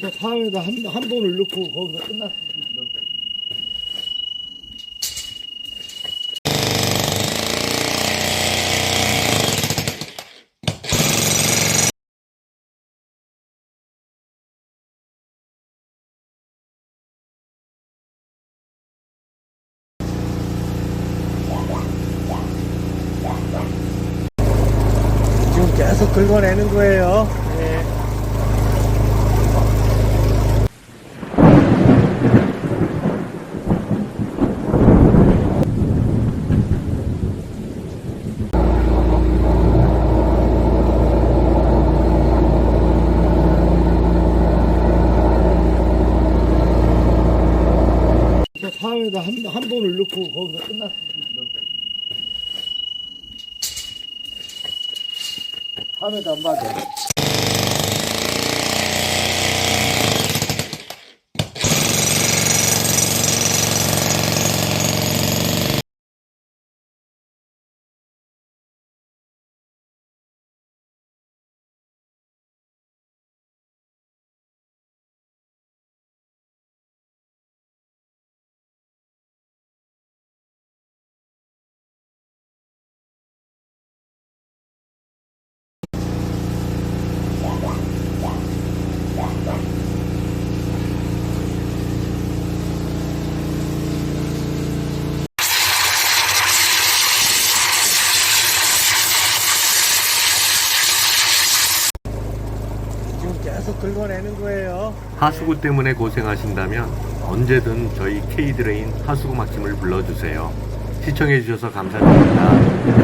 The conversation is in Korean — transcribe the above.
저 사람에다 한, 한 번을 넣고 거기서 끝났어. 지금 계속 긁어내는 거예요. 예. 저 사람에다 한, 한 번을 넣고 거기서 끝났어. 사람에다 안 맞아. 지금 계속 긁어내는 거예요. 하수구 때문에 고생하신다면 언제든 저희 K드레인 하수구 막힘을 불러주세요. 시청해주셔서 감사드립니다.